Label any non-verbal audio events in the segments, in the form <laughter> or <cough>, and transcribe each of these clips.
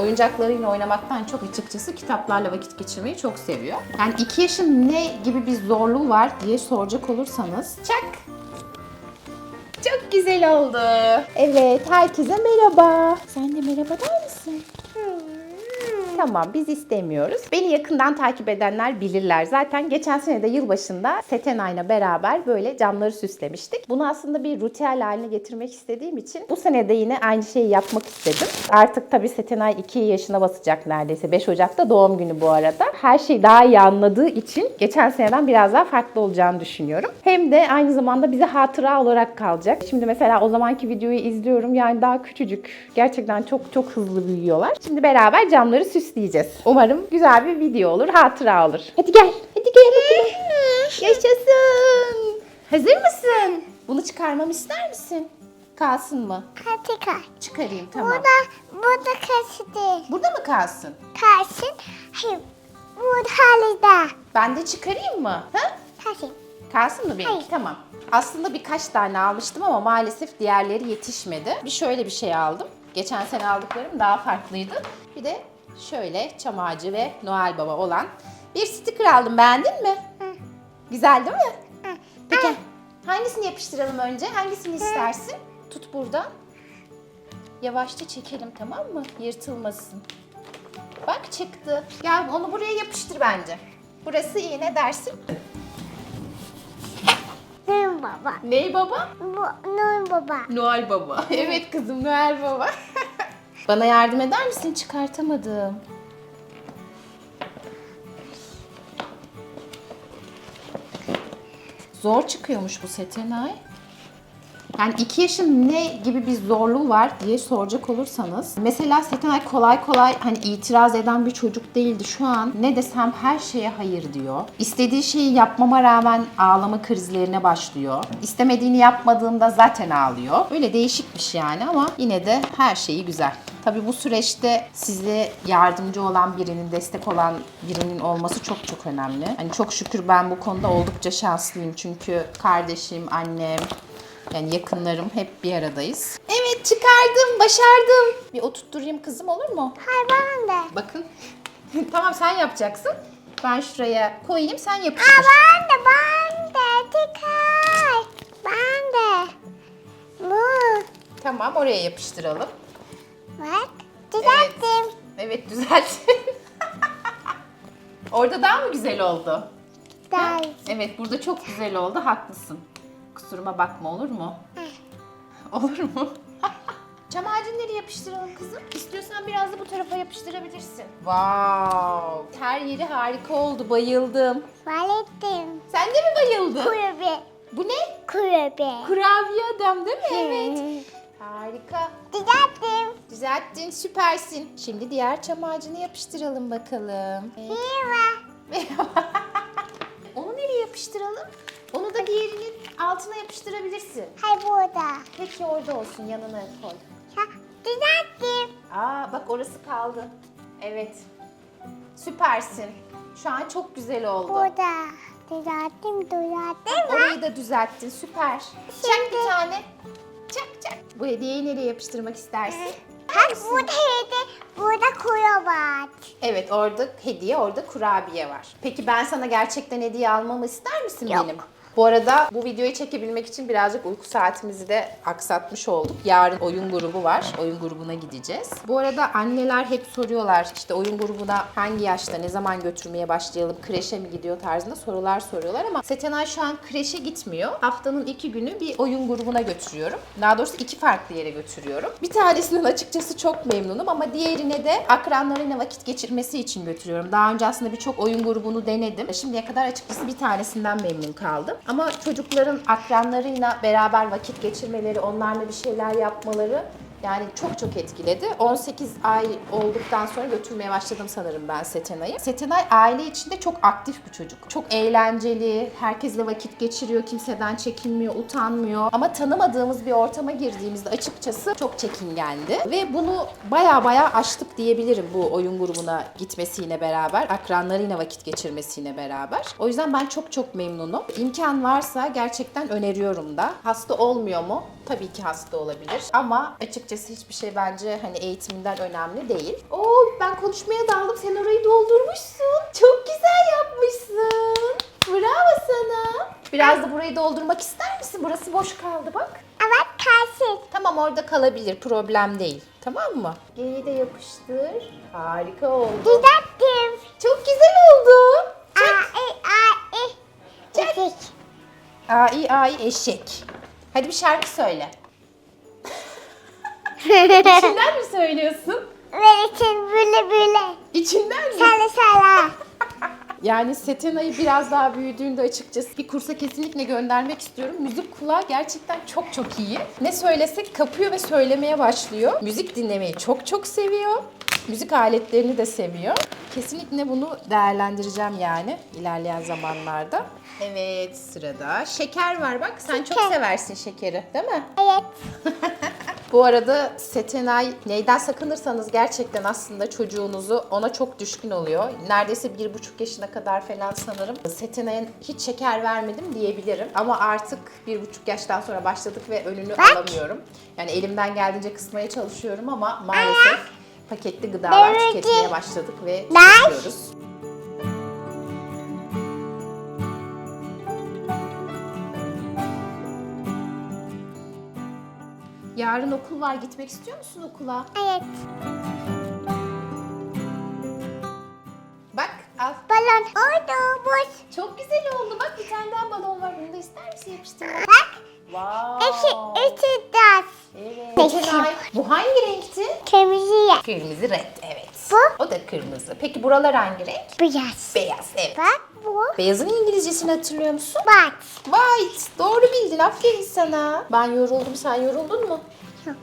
oyuncaklarıyla oynamaktan çok açıkçası kitaplarla vakit geçirmeyi çok seviyor. Yani 2 yaşın ne gibi bir zorluğu var diye soracak olursanız. Çak! Çok güzel oldu. Evet, herkese merhaba. Sen de merhaba der misin? Tamam biz istemiyoruz. Beni yakından takip edenler bilirler. Zaten geçen sene de yılbaşında Setenay'la beraber böyle camları süslemiştik. Bunu aslında bir ritüel haline getirmek istediğim için bu sene de yine aynı şeyi yapmak istedim. Artık tabii Setenay 2 yaşına basacak neredeyse. 5 Ocak'ta doğum günü bu arada. Her şeyi daha iyi anladığı için geçen seneden biraz daha farklı olacağını düşünüyorum. Hem de aynı zamanda bize hatıra olarak kalacak. Şimdi mesela o zamanki videoyu izliyorum. Yani daha küçücük. Gerçekten çok çok hızlı büyüyorlar. Şimdi beraber camları süsleyeceğiz. Umarım güzel bir video olur, hatıra olur. Hadi gel. Hadi gel bakalım. Yaşasın. Hazır mısın? Bunu çıkarmamı ister misin? Kalsın mı? Katika. Çıkarayım tamam. Burada, burada kaşı değil. Burada mı kalsın? Kaşın. Hayır. Burada halide. Ben de çıkarayım mı? Ha? Kaşın. Kalsın mı benimki? Hayır. Tamam. Aslında birkaç tane almıştım ama maalesef diğerleri yetişmedi. Bir şöyle bir şey aldım. Geçen sene aldıklarım daha farklıydı. Bir de şöyle çam ağacı ve Noel Baba olan bir sticker aldım. Beğendin mi? Güzel değil mi? Peki hangisini yapıştıralım önce? Hangisini istersin? Tut buradan. Yavaşça çekelim tamam mı? Yırtılmasın. Bak çıktı. Gel onu buraya yapıştır bence. Burası iyi ne dersin? Nuyum baba. Ney baba? Bu Nuyum baba. Noel Baba. <laughs> evet kızım Noel Baba. <laughs> Bana yardım eder misin? Çıkartamadım. Zor çıkıyormuş bu Setenay. Yani iki yaşın ne gibi bir zorluğu var diye soracak olursanız. Mesela Setenay kolay kolay hani itiraz eden bir çocuk değildi. Şu an ne desem her şeye hayır diyor. İstediği şeyi yapmama rağmen ağlama krizlerine başlıyor. İstemediğini yapmadığımda zaten ağlıyor. Öyle değişikmiş yani ama yine de her şeyi güzel. Tabii bu süreçte size yardımcı olan birinin, destek olan birinin olması çok çok önemli. Hani çok şükür ben bu konuda oldukça şanslıyım. Çünkü kardeşim, annem, yani yakınlarım hep bir aradayız. Evet çıkardım, başardım. Bir oturtturayım kızım olur mu? Hayır ben de. Bakın. <laughs> tamam sen yapacaksın. Ben şuraya koyayım sen Aa, yapıştır. ben de ben de. Dikkat. Ben de. Bu. Tamam oraya yapıştıralım. Bak. Düzelttim. Evet düzelttin. <laughs> Orada daha mı güzel oldu? Güzel. Evet burada çok güzel oldu haklısın. Kusuruma bakma olur mu? olur mu? <laughs> Çam ağacını nereye yapıştıralım kızım? İstiyorsan biraz da bu tarafa yapıştırabilirsin. Wow! Her yeri harika oldu. Bayıldım. Valettim. Sen de mi bayıldın? Kurabiye. Bu ne? Kurabiye. Kurabiye adam değil mi? Evet. Harika. Düzelttim. Düzelttin, süpersin. Şimdi diğer çam ağacını yapıştıralım bakalım. Evet. Merhaba. <laughs> Onu nereye yapıştıralım? Onu da diğerinin altına yapıştırabilirsin. Hayır burada. Peki orada olsun, yanına koy. Ha, düzelttim. Aa bak orası kaldı. Evet. Süpersin. Şu an çok güzel oldu. Burada. Düzelttim, düzelttim. Orayı da düzelttin. Süper. Çak bir tane. Bu hediyeyi nereye yapıştırmak istersin? Bak burada hedi, burada kurabat. Evet orada hediye, orada kurabiye var. Peki ben sana gerçekten hediye almamı ister misin Yok. benim? Bu arada bu videoyu çekebilmek için birazcık uyku saatimizi de aksatmış olduk. Yarın oyun grubu var. Oyun grubuna gideceğiz. Bu arada anneler hep soruyorlar işte oyun grubuna hangi yaşta ne zaman götürmeye başlayalım, kreşe mi gidiyor tarzında sorular soruyorlar ama Setenay şu an kreşe gitmiyor. Haftanın iki günü bir oyun grubuna götürüyorum. Daha doğrusu iki farklı yere götürüyorum. Bir tanesinden açıkçası çok memnunum ama diğerine de akranlarıyla vakit geçirmesi için götürüyorum. Daha önce aslında birçok oyun grubunu denedim. Şimdiye kadar açıkçası bir tanesinden memnun kaldım. Ama çocukların akranlarıyla beraber vakit geçirmeleri, onlarla bir şeyler yapmaları yani çok çok etkiledi. 18 ay olduktan sonra götürmeye başladım sanırım ben Setenay'ı. Setenay aile içinde çok aktif bir çocuk. Çok eğlenceli, herkesle vakit geçiriyor, kimseden çekinmiyor, utanmıyor. Ama tanımadığımız bir ortama girdiğimizde açıkçası çok çekingendi. Ve bunu baya baya aştık diyebilirim bu oyun grubuna gitmesiyle beraber, akranlarıyla vakit geçirmesiyle beraber. O yüzden ben çok çok memnunum. İmkan varsa gerçekten öneriyorum da. Hasta olmuyor mu? Tabii ki hasta olabilir ama açıkçası hiçbir şey bence hani eğitiminden önemli değil. Oo ben konuşmaya daldım. Sen orayı doldurmuşsun. Çok güzel yapmışsın. Bravo sana. Biraz da burayı doldurmak ister misin? Burası boş kaldı bak. Evet kalsın. Tamam orada kalabilir. Problem değil. Tamam mı? G'yi de yapıştır. Harika oldu. Düzelttim. Çok güzel oldu. A, E, A, E. Çek. Ai ai eşek. Hadi bir şarkı söyle. <laughs> İçinden mi söylüyorsun? Verirsin böyle böyle. İçinden mi? Sala sala. <laughs> Yani Setena'yı biraz daha büyüdüğünde açıkçası bir kursa kesinlikle göndermek istiyorum. Müzik kulağı gerçekten çok çok iyi. Ne söylesek kapıyor ve söylemeye başlıyor. Müzik dinlemeyi çok çok seviyor. Müzik aletlerini de seviyor. Kesinlikle bunu değerlendireceğim yani ilerleyen zamanlarda. Evet sırada şeker var bak. Sen çok Şeker. seversin şekeri değil mi? Evet. <laughs> Bu arada Setenay neyden sakınırsanız gerçekten aslında çocuğunuzu ona çok düşkün oluyor. Neredeyse bir buçuk yaşına kadar falan sanırım. Setenay'a hiç şeker vermedim diyebilirim. Ama artık bir buçuk yaştan sonra başladık ve önünü Bak. alamıyorum. Yani elimden geldiğince kısmaya çalışıyorum ama maalesef paketli gıdalar Evet. tüketmeye başladık ve tüketiyoruz. Yarın okul var. Gitmek istiyor musun okula? Evet. Bak al. Balon. Oldu boş. Çok güzel oldu. Bak bir tane daha balon var. Bunu da ister misin yapıştırmak? Bak. Wow. İki, iki ders. Evet. Peki. Bu hangi renkti? Kırmızı. Kırmızı renk. Evet. Bu? O da kırmızı. Peki buralar hangi renk? Beyaz. Beyaz. Evet. Bak bu. Beyazın İngilizcesini hatırlıyor musun? Bak. White. Doğru bildin. Aferin sana. Ben yoruldum. Sen yoruldun mu? Yok.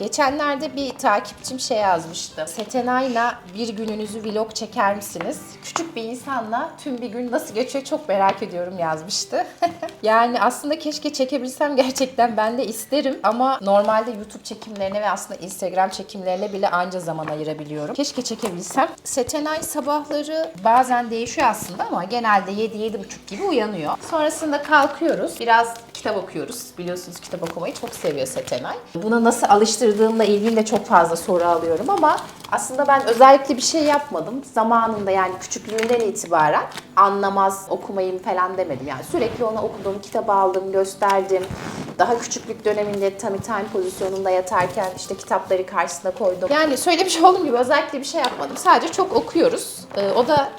Geçenlerde bir takipçim şey yazmıştı. Setenay'la bir gününüzü vlog çeker misiniz? Küçük bir insanla tüm bir gün nasıl geçiyor çok merak ediyorum yazmıştı. <laughs> yani aslında keşke çekebilsem gerçekten ben de isterim. Ama normalde YouTube çekimlerine ve aslında Instagram çekimlerine bile anca zaman ayırabiliyorum. Keşke çekebilsem. Setenay sabahları bazen değişiyor aslında ama genelde 7-7.30 gibi uyanıyor. Sonrasında kalkıyoruz. Biraz kitap okuyoruz. Biliyorsunuz kitap okumayı çok seviyor Setenay. Buna nasıl alıştırdığımla ilgili de çok fazla soru alıyorum ama aslında ben özellikle bir şey yapmadım. Zamanında yani küçüklüğünden itibaren anlamaz okumayım falan demedim. Yani sürekli ona okuduğum kitabı aldım, gösterdim. Daha küçüklük döneminde tummy time pozisyonunda yatarken işte kitapları karşısına koydum. Yani söylemiş olduğum gibi özellikle bir şey yapmadım. Sadece çok okuyoruz. Ee, o da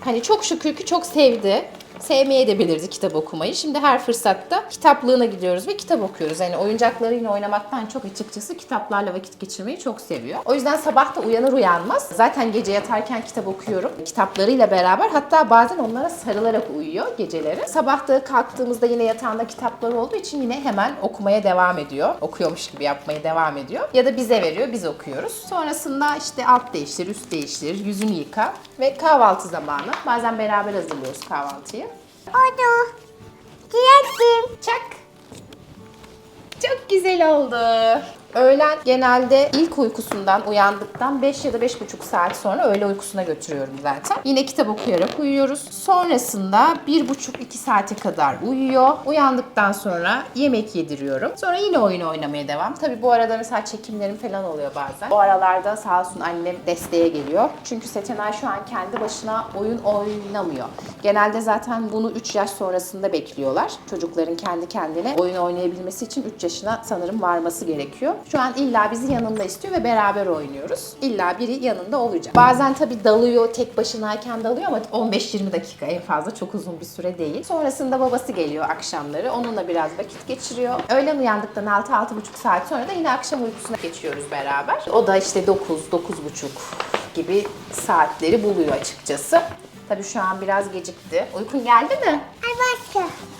Hani çok şükür ki çok sevdi. Sevmeye de bilirdi kitap okumayı. Şimdi her fırsatta kitaplığına gidiyoruz ve kitap okuyoruz. Yani oyuncaklarıyla oynamaktan çok açıkçası kitaplarla vakit geçirmeyi çok seviyor. O yüzden sabah da uyanır uyanmaz. Zaten gece yatarken kitap okuyorum. Kitaplarıyla beraber hatta bazen onlara sarılarak uyuyor geceleri. Sabah da kalktığımızda yine yatağında kitaplar olduğu için yine hemen okumaya devam ediyor. Okuyormuş gibi yapmaya devam ediyor. Ya da bize veriyor, biz okuyoruz. Sonrasında işte alt değiştir, üst değiştir, yüzünü yıka ve kahvaltı zamanı. Bazen beraber hazırlıyoruz kahvaltıyı. Oldu. Düzelttim. Çak. Çok güzel oldu. Öğlen genelde ilk uykusundan uyandıktan 5 ya da 5,5 saat sonra öğle uykusuna götürüyorum zaten. Yine kitap okuyarak uyuyoruz. Sonrasında 1,5-2 saate kadar uyuyor. Uyandıktan sonra yemek yediriyorum. Sonra yine oyun oynamaya devam. Tabi bu arada mesela çekimlerim falan oluyor bazen. O aralarda sağ olsun annem desteğe geliyor. Çünkü Setenay şu an kendi başına oyun oynamıyor. Genelde zaten bunu 3 yaş sonrasında bekliyorlar. Çocukların kendi kendine oyun oynayabilmesi için 3 yaşına sanırım varması gerekiyor. Şu an illa bizi yanında istiyor ve beraber oynuyoruz. İlla biri yanında olacak. Bazen tabii dalıyor, tek başınayken dalıyor ama 15-20 dakika en fazla çok uzun bir süre değil. Sonrasında babası geliyor akşamları. Onunla biraz vakit geçiriyor. Öğlen uyandıktan 6-6,5 saat sonra da yine akşam uykusuna geçiyoruz beraber. O da işte 9-9,5 gibi saatleri buluyor açıkçası. Tabii şu an biraz gecikti. Uykun geldi mi?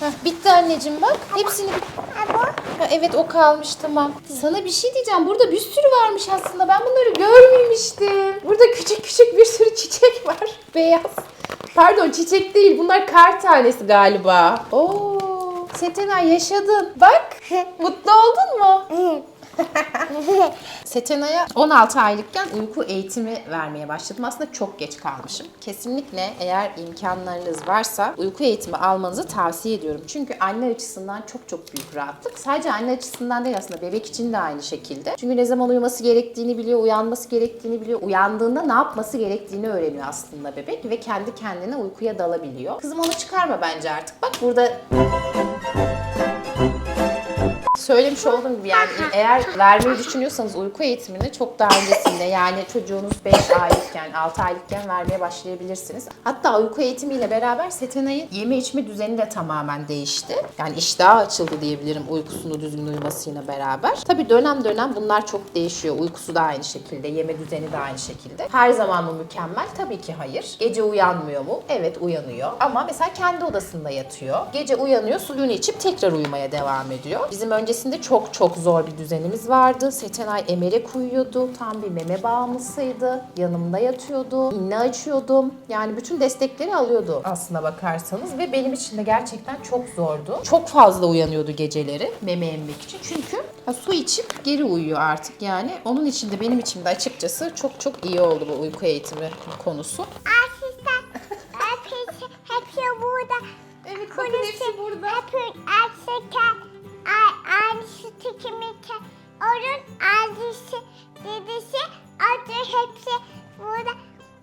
Heh, bitti anneciğim bak. Hepsini bu. Ha, evet o kalmış tamam. Sana bir şey diyeceğim. Burada bir sürü varmış aslında. Ben bunları görmemiştim. Burada küçük küçük bir sürü çiçek <laughs> var. Beyaz. Pardon çiçek değil. Bunlar kar tanesi galiba. Oo. Setenay yaşadın. Bak. <laughs> Mutlu oldun mu? Evet. <laughs> Setena'ya 16 aylıkken uyku eğitimi vermeye başladım. Aslında çok geç kalmışım. Kesinlikle eğer imkanlarınız varsa uyku eğitimi almanızı tavsiye ediyorum. Çünkü anne açısından çok çok büyük rahatlık. Sadece anne açısından değil aslında bebek için de aynı şekilde. Çünkü ne zaman uyuması gerektiğini biliyor, uyanması gerektiğini biliyor. Uyandığında ne yapması gerektiğini öğreniyor aslında bebek ve kendi kendine uykuya dalabiliyor. Kızım onu çıkarma bence artık. Bak burada Söylemiş olduğum gibi yani eğer vermeyi düşünüyorsanız uyku eğitimini çok daha öncesinde yani çocuğunuz 5 aylıkken 6 aylıkken vermeye başlayabilirsiniz. Hatta uyku eğitimiyle beraber Setenay'ın yeme içme düzeni de tamamen değişti. Yani iştahı açıldı diyebilirim uykusunu düzgün uyumasıyla beraber. Tabii dönem dönem bunlar çok değişiyor. Uykusu da aynı şekilde, yeme düzeni de aynı şekilde. Her zaman mı mükemmel? Tabii ki hayır. Gece uyanmıyor mu? Evet uyanıyor. Ama mesela kendi odasında yatıyor. Gece uyanıyor, suyunu içip tekrar uyumaya devam ediyor. Bizim öncesinde çok çok zor bir düzenimiz vardı. Setenay emerek uyuyordu. Tam bir meme bağımlısıydı. Yanımda yatıyordu. İnne açıyordum. Yani bütün destekleri alıyordu aslına bakarsanız. Ve benim için de gerçekten çok zordu. Çok fazla uyanıyordu geceleri meme emmek için. Çünkü ha, su içip geri uyuyor artık yani. Onun için de benim için de açıkçası çok çok iyi oldu bu uyku eğitimi konusu. Asistan hepsi, hepsi burada. Evet Konuşun. burada. Hepsi erkekler. Annesi tikimike. Onun annesi, dedesi, adı hepsi burada.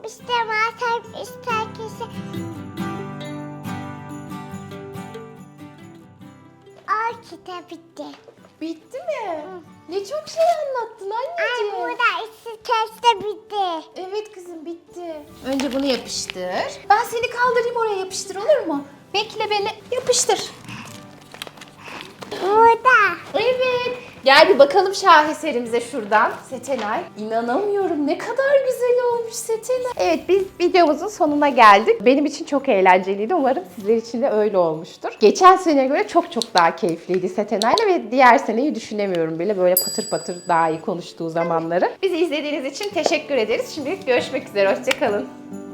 İşte masam, işte herkesi. O kitap bitti. Bitti mi? Ne çok şey anlattın Ay anneciğim. burada işte bitti. Evet kızım bitti. Önce bunu yapıştır. Ben seni kaldırayım oraya yapıştır olur mu? Bekle beni. Yapıştır. Burada. Evet. Gel bir bakalım şaheserimize şuradan. Setenay. İnanamıyorum ne kadar güzel olmuş Setenay. Evet biz videomuzun sonuna geldik. Benim için çok eğlenceliydi. Umarım sizler için de öyle olmuştur. Geçen seneye göre çok çok daha keyifliydi Setenay'la ve diğer seneyi düşünemiyorum bile böyle patır patır daha iyi konuştuğu zamanları. Bizi izlediğiniz için teşekkür ederiz. Şimdilik görüşmek üzere. Hoşçakalın.